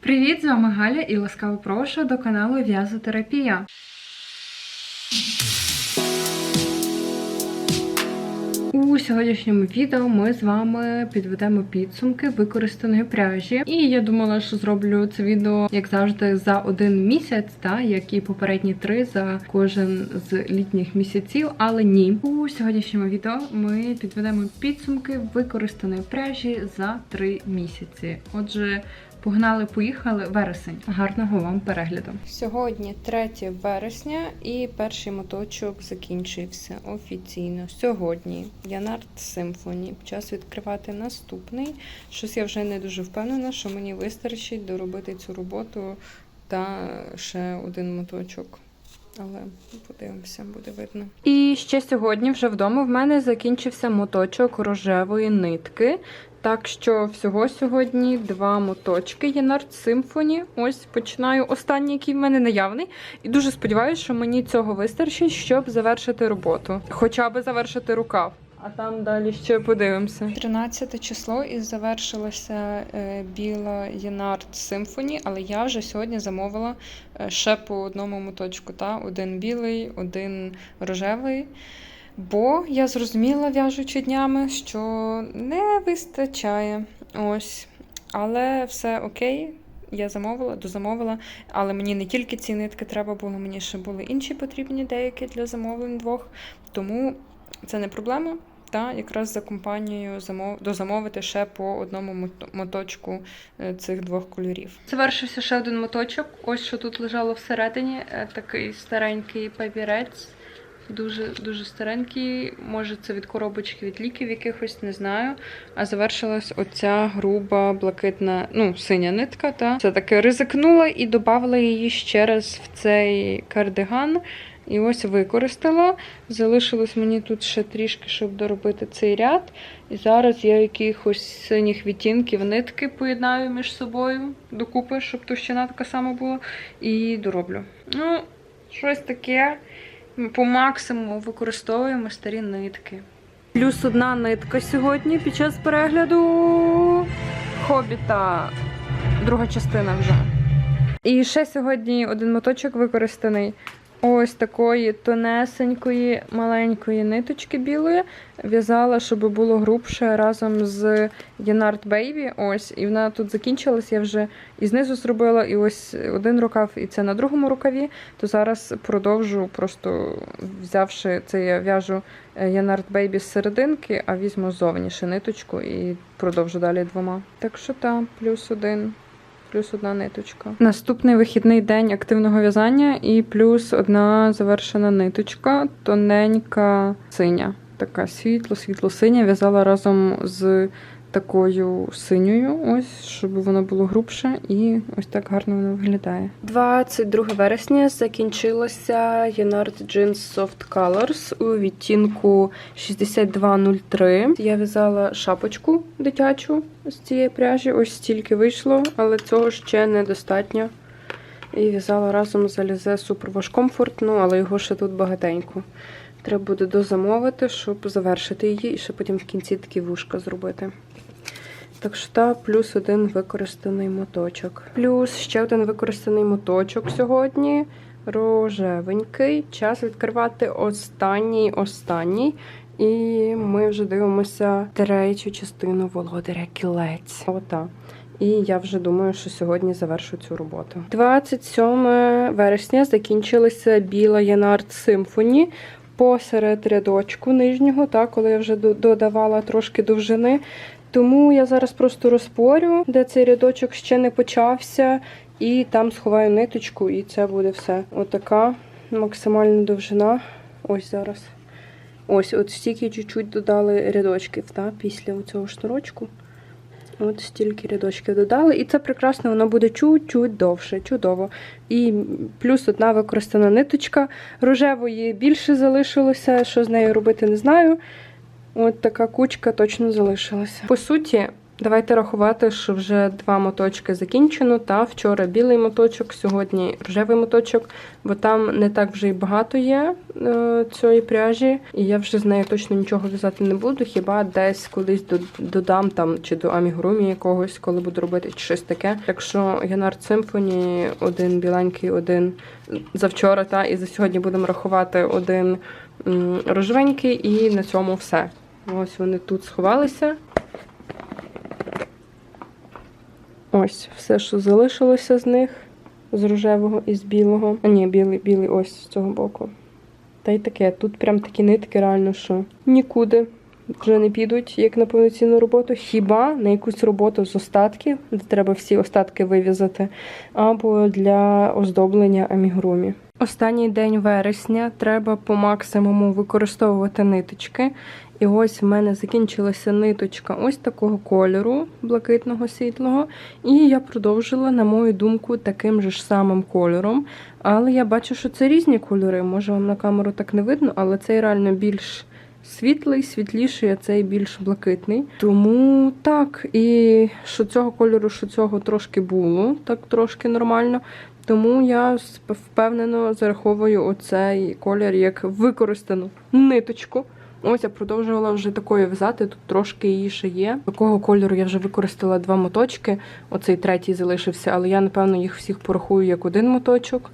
Привіт, з вами Галя і ласкаво прошу до каналу В'язотерапія. У сьогоднішньому відео ми з вами підведемо підсумки використаної пряжі. І я думала, що зроблю це відео, як завжди, за один місяць, та як і попередні три за кожен з літніх місяців. Але ні, у сьогоднішньому відео ми підведемо підсумки використаної пряжі за три місяці. Отже. Погнали, поїхали вересень. Гарного вам перегляду. Сьогодні 3 вересня, і перший моточок закінчився офіційно. Сьогодні Янард Симфоні. Час відкривати наступний. Щось я вже не дуже впевнена, що мені вистачить доробити цю роботу та ще один моточок. Але подивимося, буде видно. І ще сьогодні, вже вдома, в мене закінчився моточок рожевої нитки. Так що всього сьогодні два моточки Єнард Симфоні. Ось починаю останній, який в мене наявний. І дуже сподіваюся, що мені цього вистачить, щоб завершити роботу. Хоча би завершити рукав. А там далі ще подивимося. 13 число і завершилася е, біла Єнард Симфоні, але я вже сьогодні замовила е, ще по одному моточку. Та? Один білий, один рожевий. Бо я зрозуміла, в'яжучи днями, що не вистачає. Ось. Але все окей. Я замовила, дозамовила, але мені не тільки ці нитки треба було, мені ще були інші потрібні деякі для замовлень двох. Тому це не проблема. Та якраз за компанією замов... дозамовити ще по одному мото- моточку е, цих двох кольорів. Завершився ще один моточок. Ось що тут лежало всередині. е, Такий старенький папірець. Дуже дуже старенький. Може, це від коробочки від ліків якихось, не знаю. А завершилась оця груба блакитна, ну, синя нитка. Та це таки ризикнула і додавала її ще раз в цей кардиган. І ось використала. Залишилось мені тут ще трішки, щоб доробити цей ряд. І зараз я якихось синіх відтінків нитки поєднаю між собою докупи, щоб товщина така сама була. І дороблю. Ну, щось таке. По максимуму використовуємо старі нитки. Плюс одна нитка сьогодні під час перегляду хобіта. Друга частина вже. І ще сьогодні один моточок використаний. Ось такої тонесенької маленької ниточки білої. В'язала, щоб було грубше разом з Янард Baby. Ось, і вона тут закінчилась. Я вже і знизу зробила, і ось один рукав, і це на другому рукаві. То зараз продовжу, просто взявши це, я в'яжу Янард Baby з серединки, а візьму зовні ще ниточку і продовжу далі двома. Так що та, плюс один плюс одна ниточка. Наступний вихідний день активного в'язання і плюс одна завершена ниточка, тоненька синя. Така світло-світло-синя. В'язала разом з такою синьою, ось, щоб воно було грубше, і ось так гарно воно виглядає. 22 вересня закінчилася Янард Jeans Soft Colors у відтінку 6203. Я в'язала шапочку дитячу з цієї пряжі. Ось стільки вийшло, але цього ще недостатньо. І в'язала разом з Alize Super Wash Comfort, ну, але його ще тут багатенько. Треба буде дозамовити, щоб завершити її, і ще потім в кінці такі вушка зробити. Так що та плюс один використаний моточок. Плюс ще один використаний моточок сьогодні. Рожевенький. Час відкривати останній останній. І ми вже дивимося третю частину володаря кілець. Ота. І я вже думаю, що сьогодні завершу цю роботу. 27 вересня закінчилася біла Янард Симфоні посеред рядочку нижнього, так, коли я вже додавала трошки довжини. Тому я зараз просто розпорю, де цей рядочок ще не почався, і там сховаю ниточку, і це буде все. Отака максимальна довжина. Ось зараз. Ось, от стільки чуть-чуть додали рядочків, та, після цього шнурочку. От стільки рядочків додали. І це прекрасно, воно буде чуть-чуть довше, чудово. І плюс одна використана ниточка. Рожевої більше залишилося. Що з нею робити, не знаю. От така кучка точно залишилася. По суті, Давайте рахувати, що вже два моточки закінчено. Та вчора білий моточок, сьогодні рожевий моточок, бо там не так вже й багато є е, цієї пряжі, і я вже з нею точно нічого в'язати не буду. Хіба десь колись додам там чи до амігурумі якогось, коли буду робити щось таке. Так що Янард Симфоні, один біленький, один завчора, та і за сьогодні будемо рахувати один рожевенький, і на цьому все. Ось вони тут сховалися. Ось все, що залишилося з них, з рожевого і з білого. А ні, білий, білий ось з цього боку. Та й таке. Тут прям такі нитки, реально, що нікуди вже не підуть, як на повноцінну роботу. Хіба на якусь роботу з остатків, де треба всі остатки вив'язати, або для оздоблення амігурумі. Останній день вересня треба по максимуму використовувати ниточки. І ось в мене закінчилася ниточка ось такого кольору, блакитного світлого. І я продовжила, на мою думку, таким же ж самим кольором. Але я бачу, що це різні кольори. Може, вам на камеру так не видно, але цей реально більш світлий, світліший, а цей більш блакитний. Тому так, і що цього кольору, що цього трошки було, так трошки нормально. Тому я впевнено зараховую оцей колір як використану ниточку. Ось я продовжувала вже такою в'язати, тут трошки її ще є. Такого кольору я вже використала два моточки. Оцей третій залишився, але я, напевно, їх всіх порахую як один моточок,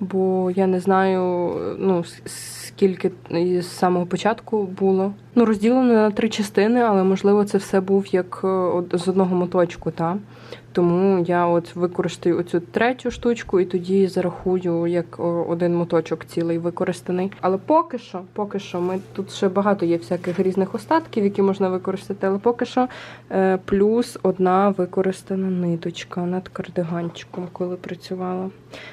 бо я не знаю, ну, скільки з самого початку було. Ну, розділено на три частини, але можливо це все був як е, з одного моточку, та? Тому я от використаю оцю третю штучку і тоді зарахую як один моточок цілий використаний. Але поки що, поки що, ми тут ще багато є всяких різних остатків, які можна використати, але поки що е, плюс одна використана ниточка над кардиганчиком, коли працювала.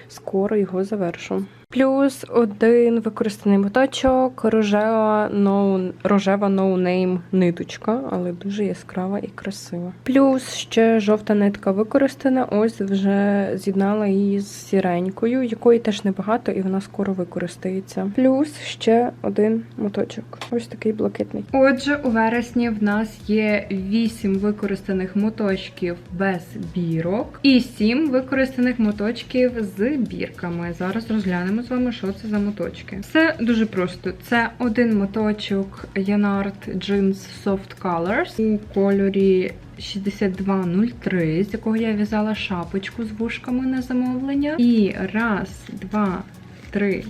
Скоро його завершу. Плюс один використаний моточок, рожева no, рожева no ниточка, але дуже яскрава і красива. Плюс ще жовта нитка використана. Ось вже з'єднала її з сіренькою, якої теж небагато, і вона скоро використається. Плюс ще один моточок. Ось такий блакитний. Отже, у вересні в нас є 8 використаних моточків без бірок і 7 використаних моточків з бірками. Зараз розглянемо з вами, що це за моточки. Все дуже просто. Це один моточок Yanard Jeans Soft Colors у кольорі 6203, з якого я в'язала шапочку з вушками на замовлення. І раз, два, три,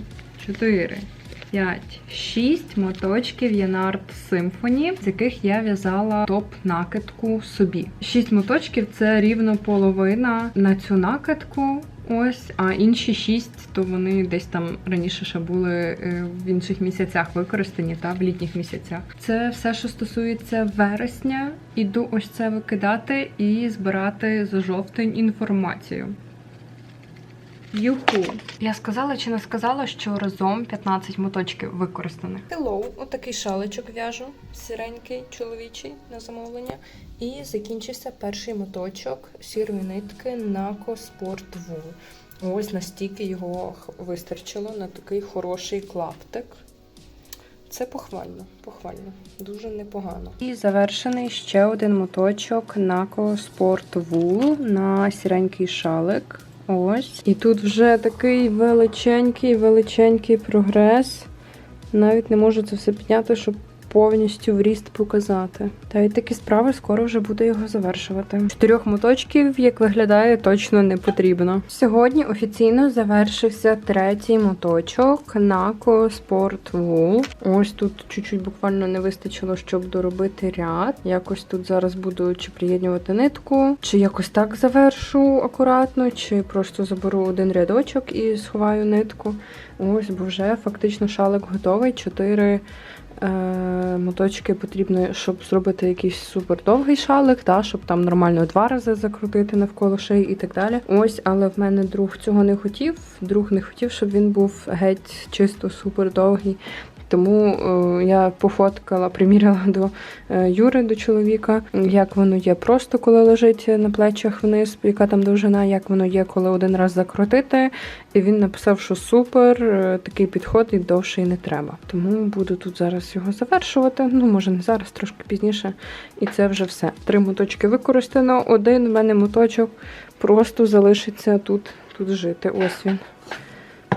чотири. 5, 6 моточків Янард Symphony, з яких я в'язала топ-накидку собі. 6 моточків це рівно половина на цю накидку. Ось, а інші шість, то вони десь там раніше ще були е, в інших місяцях використані, та в літніх місяцях. Це все, що стосується вересня. Іду ось це викидати і збирати за жовтень інформацію. Юху. Я сказала чи не сказала, що разом 15 моточків використаних. Hello, отакий шаличок в'яжу, сіренький, чоловічий на замовлення. І закінчився перший моточок сірої нитки Naco Sport Wool. Ось настільки його вистачило на такий хороший клаптик. Це похвально, похвально, дуже непогано. І завершений ще один моточок Naco Sport Wool на сіренький шалик. Ось. І тут вже такий величенький, величенький прогрес. Навіть не можу це все підняти, щоб повністю в ріст показати. Та й такі справи скоро вже буду його завершувати. Чотирьох моточків, як виглядає, точно не потрібно. Сьогодні офіційно завершився третій моточок Naco Sport Wool. Ось тут чуть-чуть буквально не вистачило, щоб доробити ряд. Якось тут зараз буду чи приєднувати нитку, чи якось так завершу акуратно, чи просто заберу один рядочок і сховаю нитку. Ось, бо вже фактично шалик готовий. Чотири моточки потрібно, щоб зробити якийсь супер довгий шалик, та, щоб там нормально два рази закрутити навколо шиї і так далі. Ось, але в мене друг цього не хотів. Друг не хотів, щоб він був геть чисто супер довгий. Тому е, я пофоткала, приміряла до е, Юри, до чоловіка, як воно є просто, коли лежить на плечах вниз, яка там довжина, як воно є, коли один раз закрутити. І він написав, що супер, е, такий підход і довше і не треба. Тому буду тут зараз його завершувати. Ну, може, не зараз, трошки пізніше. І це вже все. Три моточки використано. Один в мене моточок просто залишиться тут, тут жити. Ось він.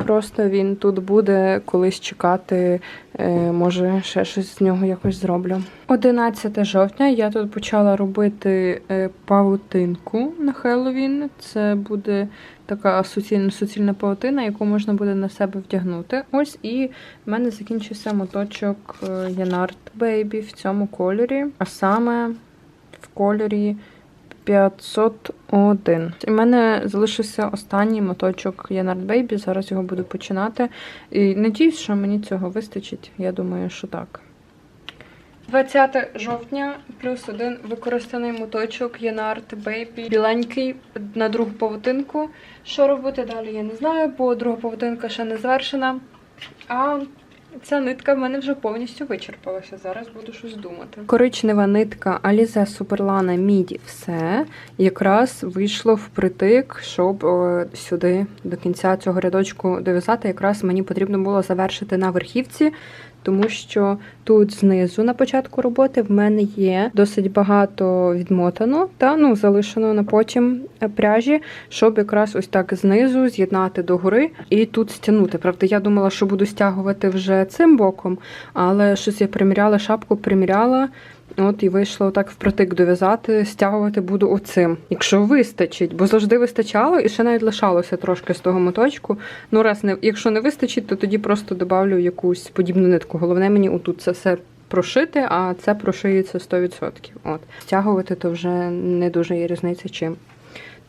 Просто він тут буде колись чекати, е, може ще щось з нього якось зроблю. 11 жовтня я тут почала робити е, павутинку на Хеллоуін. Це буде така суцільна суцільна павутина, яку можна буде на себе вдягнути. Ось і в мене закінчився моточок е, Янард Baby в цьому кольорі, а саме в кольорі 501. У мене залишився останній моточок Янард Baby. Зараз його буду починати. І надіюсь, що мені цього вистачить. Я думаю, що так. 20 жовтня плюс один використаний моточок Янард Baby. Біленький на другу павутинку. Що робити далі, я не знаю, бо друга павутинка ще не завершена. А Ця нитка в мене вже повністю вичерпалася. Зараз буду щось думати. Коричнева нитка Alize Superlana Midi все якраз вийшло впритик, щоб о, сюди до кінця цього рядочку дов'язати. Якраз мені потрібно було завершити на верхівці. Тому що тут знизу на початку роботи в мене є досить багато відмотано та ну залишено на потім пряжі, щоб якраз ось так знизу з'єднати догори і тут стягнути. Правда, я думала, що буду стягувати вже цим боком, але щось я приміряла шапку, приміряла. От і вийшло так впритик дов'язати, стягувати буду оцим, якщо вистачить, бо завжди вистачало і ще навіть лишалося трошки з того моточку. Ну, раз не якщо не вистачить, то тоді просто додавлю якусь подібну нитку. Головне мені отут це все прошити, а це прошиється 100%. От стягувати то вже не дуже є різниця чим.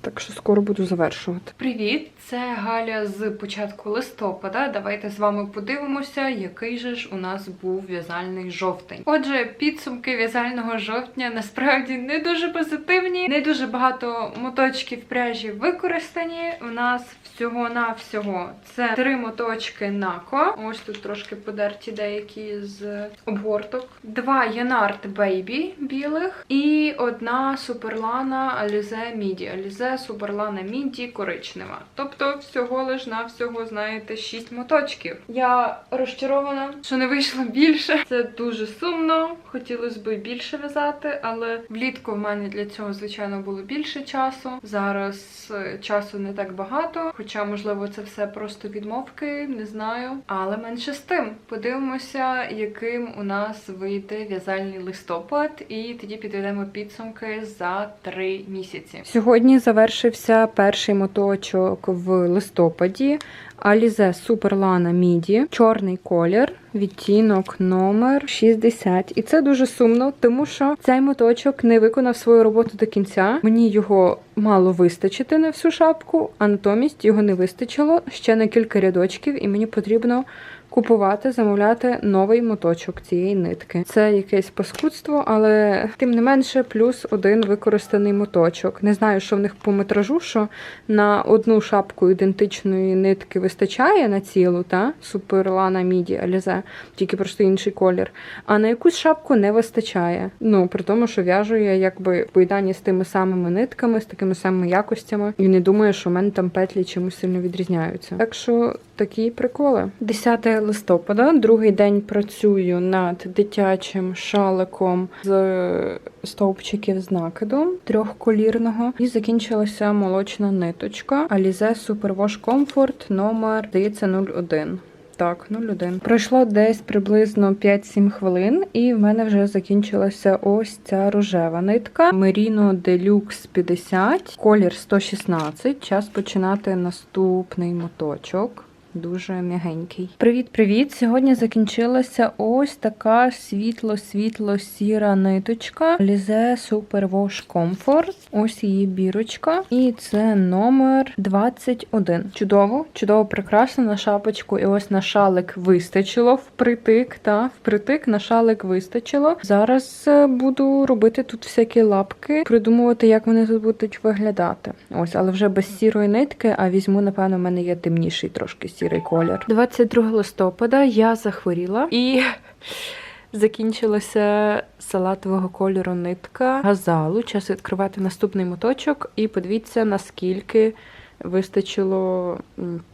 Так що скоро буду завершувати. Привіт, це Галя з початку листопада. Давайте з вами подивимося, який же ж у нас був в'язальний жовтень. Отже, підсумки в'язального жовтня насправді не дуже позитивні. Не дуже багато моточків пряжі використані. У нас всього на всього це три моточки Нако. Ось тут трошки подерті деякі з обгорток. Два Янард Бейбі білих і одна Суперлана Alize Міді. Alize Суперлана Міді коричнева. Тобто всього лиш на всього, знаєте, 6 моточків. Я розчарована, що не вийшло більше. Це дуже сумно. Хотілося б більше в'язати, але влітку в мене для цього, звичайно, було більше часу. Зараз е, часу не так багато, хоча, можливо, це все просто відмовки, не знаю. Але менше з тим. Подивимося, яким у нас вийде в'язальний листопад, і тоді підведемо підсумки за три місяці. Сьогодні завершився перший моточок в листопаді. Alize Superlana Midi, чорний колір, відтінок номер 60. І це дуже сумно, тому що цей моточок не виконав свою роботу до кінця. Мені його мало вистачити на всю шапку, а натомість його не вистачило ще на кілька рядочків, і мені потрібно купувати, замовляти новий моточок цієї нитки. Це якесь паскудство, але тим не менше, плюс один використаний моточок. Не знаю, що в них по метражу, що на одну шапку ідентичної нитки вистачає на цілу, та Суперлана Міді Алізе, тільки просто інший колір. А на якусь шапку не вистачає. Ну, при тому, що в'яжу я якби в з тими самими нитками, з такими самими якостями, і не думаю, що в мене там петлі чимось сильно відрізняються. Так що такі приколи. 10 листопада, другий день працюю над дитячим шаликом з стовпчиків з накиду трьохколірного. І закінчилася молочна ниточка Alize Superwash Comfort номер, здається, 01. Так, 01. Пройшло десь приблизно 5-7 хвилин, і в мене вже закінчилася ось ця рожева нитка. Merino Deluxe 50, колір 116. Час починати наступний моточок. Дуже м'ягенький. Привіт-привіт! Сьогодні закінчилася ось така світло-світло-сіра ниточка Lize Super Wash Comfort. Ось її бірочка. І це номер 21. Чудово, чудово прикрашена на шапочку. І ось на шалик вистачило впритик. Та впритик на шалик вистачило. Зараз е, буду робити тут всякі лапки, придумувати, як вони тут будуть виглядати. Ось, але вже без сірої нитки, а візьму, напевно, в мене є темніший трошки сірий колір. 22 листопада я захворіла і закінчилася салатового кольору нитка газалу. Час відкривати наступний моточок, і подивіться, наскільки вистачило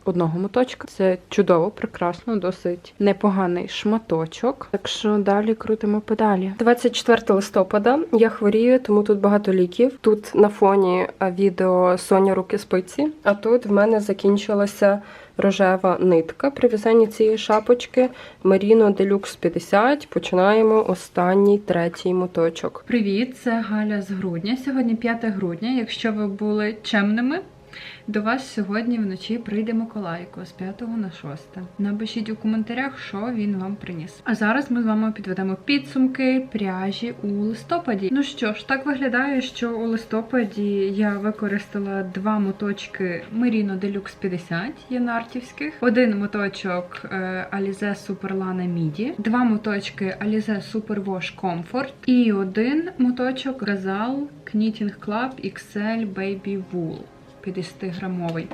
одного моточка. Це чудово, прекрасно, досить непоганий шматочок. Так що далі крутимо педалі. 24 листопада я хворію, тому тут багато ліків. Тут на фоні відео Соня руки спиці, а тут в мене закінчилася рожева нитка при в'язанні цієї шапочки Merino Deluxe 50. Починаємо останній третій моточок. Привіт, це Галя з грудня. Сьогодні 5 грудня. Якщо ви були чемними, до вас сьогодні вночі прийде Миколайко з 5 на 6. Напишіть у коментарях, що він вам приніс. А зараз ми з вами підведемо підсумки пряжі у листопаді. Ну що ж, так виглядає, що у листопаді я використала два моточки Merino Deluxe 50 єнартівських, один моточок е, Alize Superlana Midi, два моточки Alize Superwash Comfort і один моточок Gazal Knitting Club XL Baby Wool. 50-грамовий.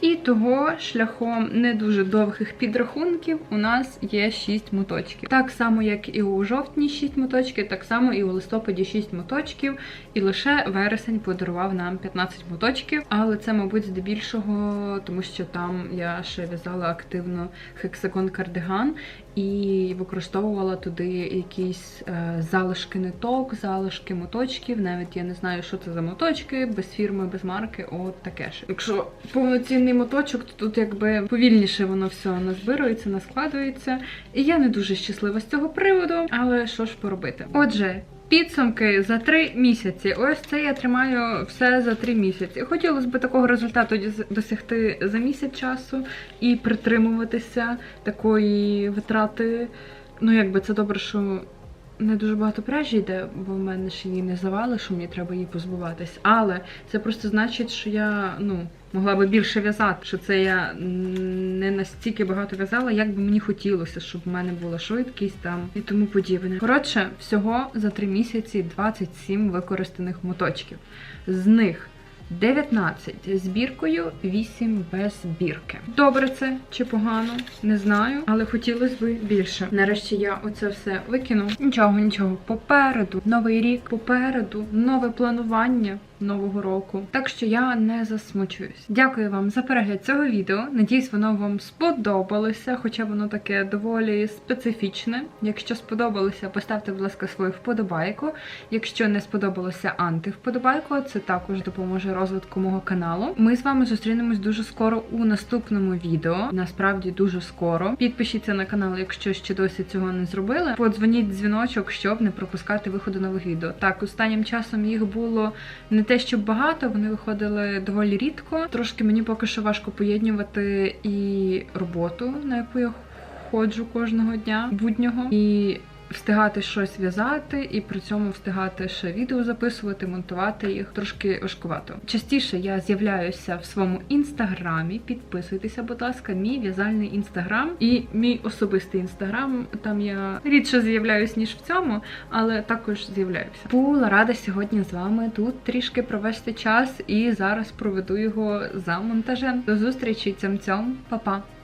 І того шляхом не дуже довгих підрахунків у нас є 6 моточків. Так само, як і у жовтні 6 моточків, так само і у листопаді 6 моточків. І лише вересень подарував нам 15 моточків. Але це, мабуть, здебільшого, тому що там я ще в'язала активно хексагон кардиган і використовувала туди якісь е, залишки ниток, залишки моточків. Навіть я не знаю, що це за моточки, без фірми, без марки. От таке ж. Якщо повноцінний моточок, то тут якби повільніше воно все назбирується, наскладується. І я не дуже щаслива з цього приводу, але що ж поробити? Отже. Підсумки за три місяці. Ось це я тримаю все за три місяці. Хотілося б такого результату досягти за місяць часу і притримуватися такої витрати. Ну, якби це добре, що не дуже багато пряжі йде, бо в мене ще її не завали, що мені треба її позбуватись. Але це просто значить, що я ну могла би більше в'язати, що це я не настільки багато в'язала, як би мені хотілося, щоб в мене була швидкість там і тому подібне. Коротше, всього за три місяці 27 використаних моточків. З них 19 збіркою, біркою, 8 без бірки. Добре це чи погано, не знаю, але хотілося б більше. Нарешті я оце все викину. Нічого, нічого. Попереду, новий рік, попереду, нове планування нового року. Так що я не засмучуюсь. Дякую вам за перегляд цього відео. Надіюсь, воно вам сподобалося, хоча воно таке доволі специфічне. Якщо сподобалося, поставте, будь ласка, свою вподобайку. Якщо не сподобалося антивподобайку, це також допоможе розвитку мого каналу. Ми з вами зустрінемось дуже скоро у наступному відео. Насправді дуже скоро. Підпишіться на канал, якщо ще досі цього не зробили. Подзвоніть дзвіночок, щоб не пропускати виходу нових відео. Так, останнім часом їх було не те, щоб багато, вони виходили доволі рідко. Трошки мені поки що важко поєднувати і роботу, на яку я ходжу кожного дня буднього, і встигати щось в'язати, і при цьому встигати ще відео записувати, монтувати їх трошки важкувато. Частіше я з'являюся в своєму інстаграмі. Підписуйтеся, будь ласка, мій в'язальний інстаграм і мій особистий інстаграм. Там я рідше з'являюсь ніж в цьому, але також з'являюся. Була рада сьогодні з вами тут трішки провести час і зараз проведу його за монтажем. До зустрічі цьом-цьом, Па-па!